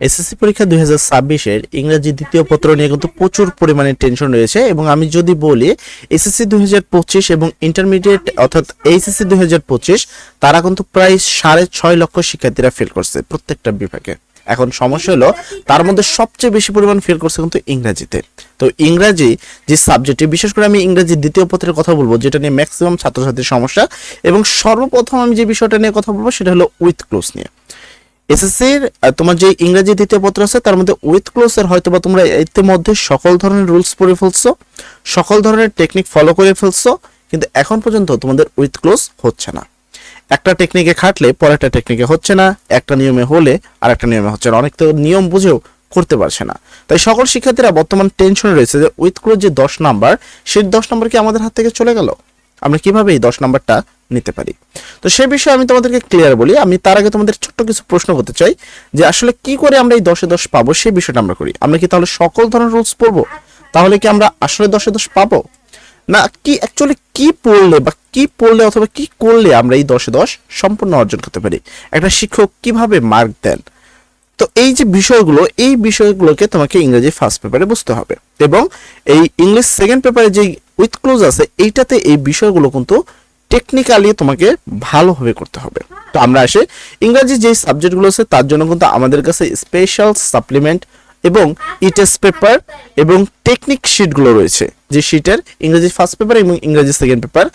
SSC পরীক্ষা দুই হাজার ছাব্বিশের ইংরাজি দ্বিতীয় পত্র নিয়ে কিন্তু প্রচুর পরিমাণে টেনশন রয়েছে এবং আমি যদি বলি, এসএসসি দুই হাজার পঁচিশ এবং ইন্টারমিডিয়েট অর্থাৎ এইচএসসি দুই হাজার পঁচিশ, তারা কিন্তু প্রায় সাড়ে ছয় লক্ষ শিক্ষার্থীরা ফেল করছে প্রত্যেকটা বিভাগে। এখন সমস্যা হলো, তার মধ্যে সবচেয়ে বেশি পরিমাণ ফেল করছে কিন্তু ইংরাজিতে। তো ইংরাজি যে সাবজেক্টে বিশেষ করে আমি ইংরাজি দ্বিতীয় পত্রের কথা বলব, যেটা নিয়ে ম্যাক্সিমাম ছাত্রছাত্রীর সমস্যা এবং সর্বপ্রথম আমি যে বিষয়টা নিয়ে কথা বলব, সেটা হলো উইথ ক্লোজ নিয়ে। এসএসসির তোমার যে ইংরেজি দ্বিতীয় পত্র আছে, তার মধ্যে উইথ ক্লোজের হয়তো বা তোমরা ইতিমধ্যে সকল ধরনের রুলস পড়ে ফেলছো, সকল ধরনের টেকনিক ফলো করে ফেলছো, কিন্তু এখন পর্যন্ত তোমাদের উইথ ক্লোজ হচ্ছে না। একটা টেকনিকে খাটলে পরেরটা টেকনিকে হচ্ছে না, একটা নিয়মে হলে আর একটা নিয়মে হচ্ছে না। অনেক তো নিয়ম বুঝেও করতে পারছে না। তাই সকল শিক্ষার্থীরা বর্তমান টেনশনে রয়েছে যে উইথ ক্লোজ যে দশ নাম্বার সেই দশ নাম্বার কি আমাদের হাত থেকে চলে গেল? আমরা কীভাবে এই দশ নাম্বারটা নিতে পারি? তো সে বিষয়ে আমি তোমাদেরকে ক্লিয়ার বলি। আমি তার আগে তোমাদের ছোট্ট কিছু প্রশ্ন করতে চাই যে আসলে কি করে আমরা এই দশে দশ পাবো সেই বিষয়টা আমরা করি। আমরা কি তাহলে সকল ধরনের রুলস পড়ব? তাহলে কি আমরা আসলে দশে দশ পাবো? না, কি অ্যাকচুয়ালি কি পড়লে বা কি পড়লে অথবা কি করলে আমরা এই দশে দশ সম্পূর্ণ অর্জন করতে পারি? একটা শিক্ষক কীভাবে মার্ক দেন? তো এই যে বিষয়গুলো, এই বিষয়গুলোকে তোমাকে ইংরেজি ফার্স্ট পেপারে বুঝতে হবে। এবং এই ইংলিশ সেকেন্ড পেপারে যে উইথ ক্লোজ আছে, এইটাতে এই বিষয়গুলো কিন্তু টেকনিক্যালি তোমাকে ভালোভাবে করতে হবে। তো আমরা আসে ইংরাজি যে সাবজেক্টগুলো আছে, তার জন্য কিন্তু আমাদের কাছে স্পেশাল সাপ্লিমেন্ট এবং ইটেস্ট পেপার এবং টেকনিক শিটগুলো রয়েছে। যে শিটের ইংরেজি ফার্স্ট পেপার এবং ইংরেজি সেকেন্ড পেপার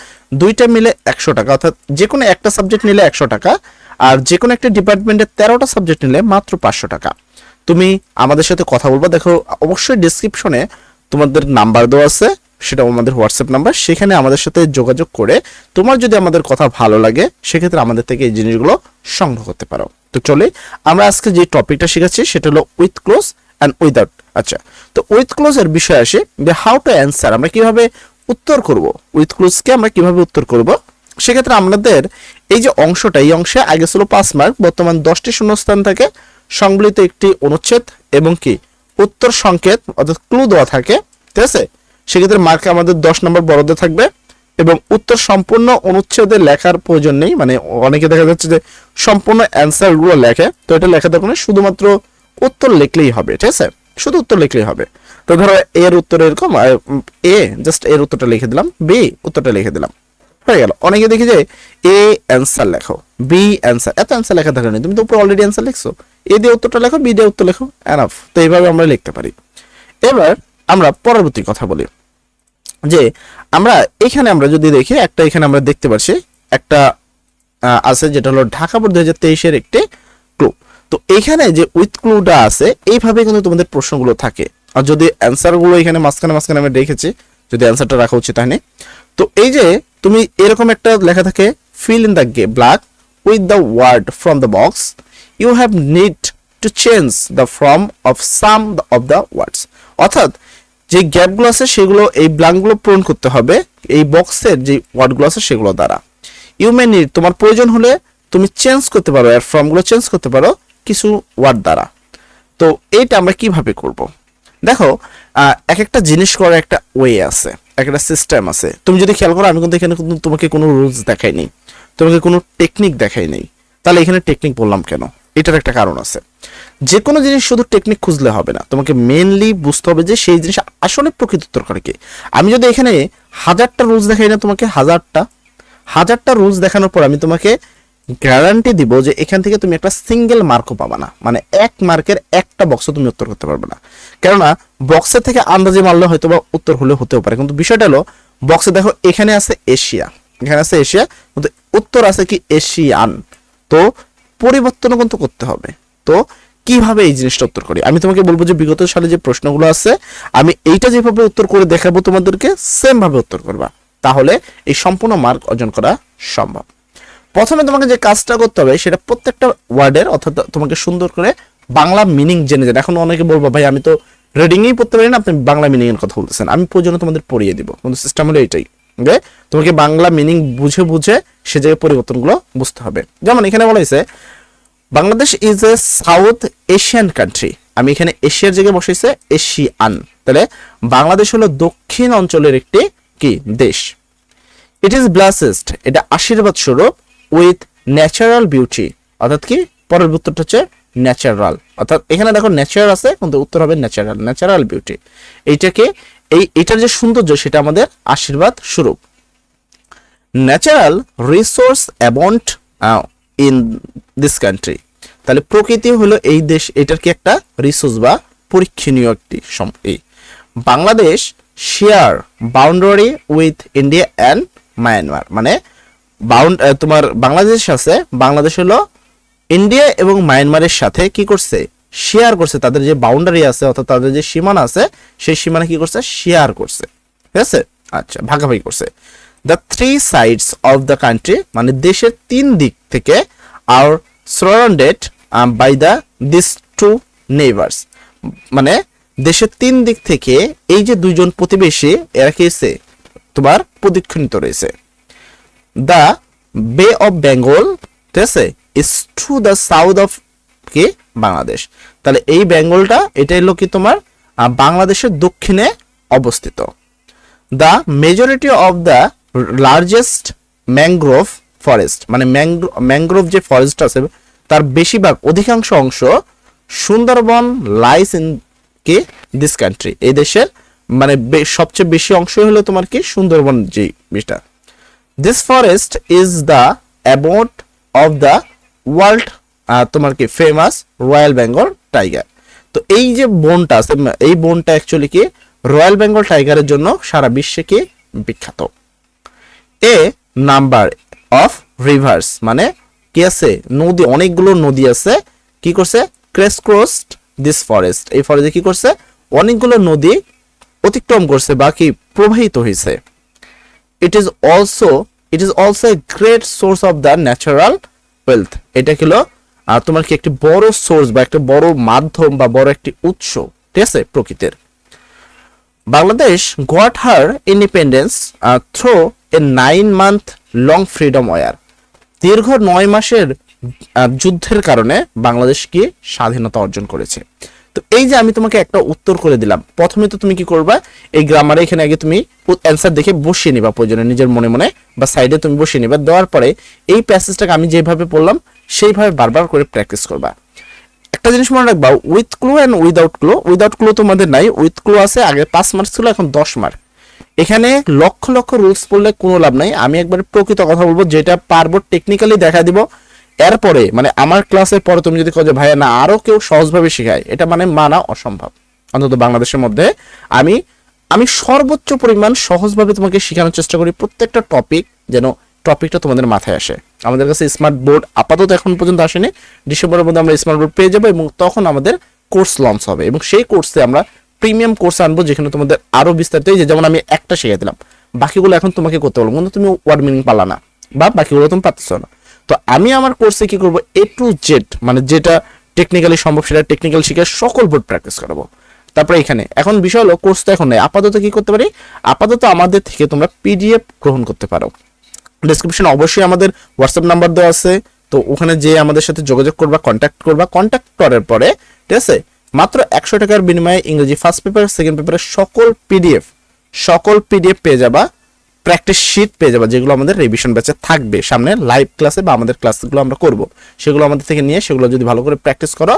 দুইটা মিলে একশো টাকা। অর্থাৎ যে কোনো একটা সাবজেক্ট নিলে একশো টাকা, আর যে কোনো একটা ডিপার্টমেন্টের তেরোটা সাবজেক্ট নিলে মাত্র পাঁচশো টাকা। তুমি আমাদের সাথে কথা বলব, দেখো অবশ্যই ডিসক্রিপশনে তোমাদের নাম্বার দেওয়া আছে। সেটা আমাদের হোয়াটসঅ্যাপ নাম্বার সেখানে আমাদের সাথে যোগাযোগ করে তোমার যদি আমাদের কথা ভালো লাগে, সেক্ষেত্রে আমাদের থেকে এই জিনিসগুলো সংগ্রহ করতে পারো। তো চলে, আমরা আজকে যে টপিকটা শিখাচ্ছি, সেটা হলো উইথ ক্লোজ অ্যান্ড উইদাউট আচ্ছা তো উইথ ক্লোজ এর বিষয় আসে যে হাউ টু অ্যান্সার আমরা কীভাবে উত্তর করব? উইথ ক্লোজকে আমরা কীভাবে উত্তর করব? সেক্ষেত্রে আমাদের এই যে অংশটা, এই অংশে আগে ছিল পাঁচ মার্ক বর্তমান দশটি শূন্যস্থান থাকে। সংবলিত একটি অনুচ্ছেদ এবং কি? উত্তর সংকেত, অর্থাৎ ক্লু দেওয়া থাকে। ঠিক আছে? সেক্ষেত্রে মার্কে আমাদের দশ নম্বর বরাদ্দ থাকবে এবং উত্তর সম্পূর্ণ অনুচ্ছেদে লেখার প্রয়োজন নেই। মানে অনেকে দেখা যাচ্ছে যে সম্পূর্ণ অ্যান্সারগুলো লেখে। তো এটা লেখা দরকার শুধুমাত্র উত্তর লিখলেই হবে, ঠিক আছে? শুধু উত্তর লিখলেই হবে। তো ধরো এর উত্তর এরকম এ জাস্ট এর উত্তরটা লিখে দিলাম বি উত্তরটা লিখে দিলাম। হয়ে গেল। অনেকে দেখি যে এ অ্যান্সার লেখো বি অ্যান্সার এত অ্যান্সার লেখা দরকার নেই। তুমি তো উপরে অলরেডি অ্যান্সার লিখছো। এ দিয়ে উত্তরটা লেখো বি দিয়ে উত্তর লেখো এনাফ তো এইভাবে আমরা লিখতে পারি। এবার আমরা পরবর্তী কথা বলি। যে আমরা এখানে আমরা যদি দেখি, একটা এখানে আমরা দেখতে পাচ্ছি একটা আছে যেটা হলো ঢাকা বোর্ড দুই হাজার তেইশের একটি ক্লু। তো এখানে যে উইথ ক্লুটা আছে, এইভাবে কিন্তু তোমাদের প্রশ্নগুলো থাকে। আর যদি অ্যান্সারগুলো এখানে মাঝখানে মাঝখানে আমি রেখেছি যদি অ্যান্সারটা রাখা উচিত তাহলে। তো এই যে তুমি এরকম একটা লেখা থাকে fill in the gap blank with the word from the box you have need to change the form of some of the words অর্থাৎ যে গ্যাপগুলো আছে সেগুলো, এই ব্ল্যাঙ্কগুলো পূরণ করতে হবে, এই বক্সের যে ওয়ার্ডগুলো আছে সেগুলো দ্বারা। ইউ মে তোমার প্রয়োজন হলে তুমি চেঞ্জ করতে পারো, এর ফর্মগুলো চেঞ্জ করতে পারো কিছু ওয়ার্ড দ্বারা। তো এইটা আমরা কীভাবে করব? দেখো এক একটা জিনিস করার একটা ওয়ে আছে এক একটা সিস্টেম আছে। তুমি যদি খেয়াল করো, আমি কিন্তু এখানে কিন্তু তোমাকে কোনো রুলস দেখাইনি, তোমাকে কোনো টেকনিক দেখাই নেই তাহলে এখানে টেকনিক বললাম কেন? এটার একটা কারণ আছে। যে কোনো জিনিস শুধু টেকনিক খুঁজলে হবে না। তোমাকে মেনলি বুঝতে হবে যে সেই জিনিস আসলে প্রকৃত উত্তর কি। আমি যদি এখানে হাজারটা রুলস দেখাই না তোমাকে, হাজারটা হাজারটা রুলস দেখানোর পর আমি তোমাকে গ্যারান্টি দিব যে এখান থেকে তুমি একটা সিঙ্গেল মার্কও পাবা না। মানে এক মার্কের একটা বক্সও তুমি উত্তর করতে পারবে না। কেননা বক্সের থেকে আন্দাজে মারলে হয়তো বা উত্তর হলে হতেও পারে। কিন্তু বিষয়টা হলো বক্সে দেখো, এখানে আছে এশিয়া। এখানে আছে এশিয়া, কিন্তু উত্তর আছে কি এশিয়ান। তো পরিবর্তনও কিন্তু করতে হবে। তো কীভাবে এই জিনিসটা উত্তর করি? আমি তোমাকে বলব যে বিগত সালে যে প্রশ্নগুলো আছে, আমি এইটা যেভাবে উত্তর করে দেখাবো তোমাদেরকে সেম ভাবে উত্তর করবা। তাহলে এই সম্পূর্ণ মার্ক অর্জন করা সম্ভব। প্রথমে তোমাকে যে কাজটা করতে হবে, সেটা প্রত্যেকটা ওয়ার্ডের, অর্থাৎ তোমাকে সুন্দর করে বাংলা মিনিং জেনে যান এখন অনেকে বলব, ভাই, আমি তো রিডিংই পড়তে পারি না, আপনি বাংলা মিনিং এর কথা বলতেছেন। আমি প্রয়োজনে তোমাদের পড়িয়ে দিব। কিন্তু সিস্টেম হলো এটাই। ওকে তোমাকে বাংলা মিনিং বুঝে বুঝে সে জায়গায় পরিবর্তনগুলো বুঝতে হবে। যেমন এখানে বলা হয়েছে, Bangladesh is a south Asian country আমি এখানে এশিয়ার জায়গায় বসেছে, এশিয়ান। তাহলে বাংলাদেশ হলো দক্ষিণ অঞ্চলের একটি কি? দেশ। ইট ইজ ব্লাসেস্ট এটা আশীর্বাদ স্বরূপ উইথ ন্যাচারাল বিউটি অর্থাৎ কি? পরের উত্তরটা হচ্ছে ন্যাচারাল অর্থাৎ এখানে দেখো ন্যাচারাল আছে, কিন্তু উত্তর হবে ন্যাচারাল ন্যাচারাল বিউটি এইটাকে এই, এটার যে সৌন্দর্য, সেটা আমাদের আশীর্বাদ স্বরূপ। Natural resource abundant in this country তাহলে প্রকৃতি হলো এই দেশ, এটার কি একটা রিসোর্স বা পরীক্ষণীয় একটি সম্পত্তি Bangladesh share boundary with India and Myanmar মানে বাউন্ড তোমার বাংলাদেশ আছে, বাংলাদেশ হলো ইন্ডিয়া এবং মায়ানমারের সাথে কি করছে? শেয়ার করছে, তাদের যে বাউন্ডারি আছে, অর্থাৎ তাদের যে সীমানা আছে, সেই সীমানা কি করছে? শেয়ার করছে। ঠিক আছে? আচ্ছা ভাগাভাগি করছে। The three sides of the country মানে দেশের তিন দিক থেকে আর surrounded by the this two neighbours মানে দেশের তিন দিক থেকে এই যে দুইজন প্রতিবেশী, এরা কি তোমার প্রদক্ষিণিত রয়েছে। দ্য বে অফ বেঙ্গল ঠিক আছে? Is to the south of কি? বাংলাদেশ। তাহলে এই বেঙ্গলটা, এটা হলো কি তোমার? বাংলাদেশের দক্ষিণে অবস্থিত। The majority of the largest mangrove forest মানে ম্যাংগ্রোভ যে ফরেস্ট আছে, তার বেশিরভাগ, অধিকাংশ অংশ সুন্দরবন লাইস ইন কি? দিস কান্ট্রি এই দেশের মানে সবচেয়ে বেশি অংশ হলো তোমার কি? সুন্দরবন যে বিষটা। This forest is the about of the world তোমার কি ফেমাস রয়্যাল বেঙ্গল টাইগার তো এই যে বনটা আছে এই বনটা অ্যাকচুয়ালি কি রয়্যাল বেঙ্গল টাইগারের জন্য সারা বিশ্বে কি বিখ্যাত। এ নাম্বার অফ রিভার্স মানে কি আছে? নদী, অনেকগুলো নদী আছে। কি করছে? ক্রেস ক্রসড দিস ফরেস্ট এই ফরেস্টে কি করছে? অনেকগুলো নদী অতিক্রম করছে বা কি প্রবাহিত হয়েছে it is also it is also a great source of the natural wealth এটা হলো? তোমার কি একটি বড় সোর্স বা একটা বড় মাধ্যম বা বড় একটি উৎস? ঠিক আছে, প্রকৃতির। Bangladesh got her independence through a nine month long freedom war দীর্ঘ নয় মাসের যুদ্ধের কারণে বাংলাদেশ কি স্বাধীনতা অর্জন করেছে। তো এই যে আমি তোমাকে একটা উত্তর করে দিলাম, প্রথমে তো তুমি কি করবা? এই গ্রামারে এখানে আগে তুমি অ্যান্সার দেখে বসিয়ে নিবা প্রয়োজনে, নিজের মনে মনে, বা সাইডে তুমি বসিয়ে নিবা। দেওয়ার পরে এই প্যাসেজটাকে আমি যেভাবে পড়লাম সেইভাবে বারবার করে প্র্যাকটিস করবা। একটা জিনিস মনে রাখবা with clue and without clue without clue তোমাদের নাই উইথ ক্লু আছে, আগে পাঁচ মার্ক ছিল, এখন দশ মার্ক এখানে লক্ষ লক্ষ রুলস পড়লে কোনো লাভ নাই। আমি একবার প্রকৃত কথা বলব, যেটা পারব টেকনিক্যালি দেখা দিব। এরপরে মানে আমার ক্লাসের পরে তুমি যদি খোঁজো ভাইয়া, না, আরও কেউ সহজভাবে শেখায়, এটা মানে মানা অসম্ভব। অন্তত বাংলাদেশের মধ্যে আমি আমি সর্বোচ্চ পরিমাণ সহজভাবে তোমাকে শেখানোর চেষ্টা করি প্রত্যেকটা টপিক যেন টপিকটা তোমাদের মাথায় আসে। আমাদের কাছে স্মার্ট বোর্ড আপাতত এখন পর্যন্ত আসেনি। ডিসেম্বরের মধ্যে আমরা স্মার্ট বোর্ড পেয়ে যাব এবং তখন আমাদের কোর্স লঞ্চ হবে এবং সেই কোর্সে আমরা প্রিমিয়াম কোর্স আনব যেখানে তোমাদের আরও বিস্তারিত এই যে যেমন আমি একটা শিখে দিলাম। বাকিগুলো এখন তোমাকে করতে বলব। কিন্তু তুমি ওয়ার্ড মিনিং পালা না বা বাকিগুলো তুমি পাচ্ছ না। তো আমি আমার কোর্সে কি করব? এ টু জেড মানে যেটা টেকনিক্যালি সম্ভব সেটা টেকনিক্যাল শিখে সকল বোর্ড প্র্যাকটিস করাবো। তারপরে এখানে, এখন বিষয় হলো কোর্স তো এখন নেই। আপাতত কি করতে পারি? আপাতত আমাদের থেকে তোমরা পিডিএফ গ্রহণ করতে পারো। ডিসক্রিপশনে অবশ্যই আমাদের হোয়াটসঅ্যাপ নাম্বার দেওয়া আছে। তো ওখানে যে আমাদের সাথে যোগাযোগ করবা কন্ট্যাক্ট করবা। কন্ট্যাক্ট করার পরে, ঠিক আছে? মাত্র একশো টাকার বিনিময়ে ইংরেজি ফার্স্ট পেপার সেকেন্ড পেপারের সকল পিডিএফ সকল পিডিএফ পেয়ে যাবা। প্র্যাকটিস শিট পেয়ে যাবা, যেগুলো আমাদের রিভিশন ব্যাচে থাকবে। সামনে লাইভ ক্লাসে বা আমাদের ক্লাসগুলো আমরা করব। সেগুলো আমাদের থেকে নিয়ে, সেগুলো যদি ভালো করে প্র্যাকটিস করো,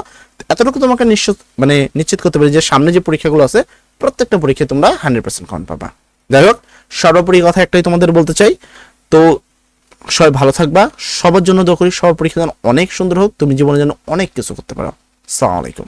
এতটুকু তোমাকে নিশ্চিত মানে নিশ্চিত করতে পারি যে সামনে যে পরীক্ষাগুলো আছে, প্রত্যেকটা পরীক্ষায় তোমরা হান্ড্রেড পার্সেন্ট কন পাবা। যাই হোক, সর্বোপরি কথা একটাই তোমাদের বলতে চাই। তো সবাই ভালো থাকবা। সবার জন্য দোয়া করি, সবার পরীক্ষা যেন অনেক সুন্দর হোক, তুমি জীবনে যেন অনেক কিছু করতে পারো। সালাম আলাইকুম।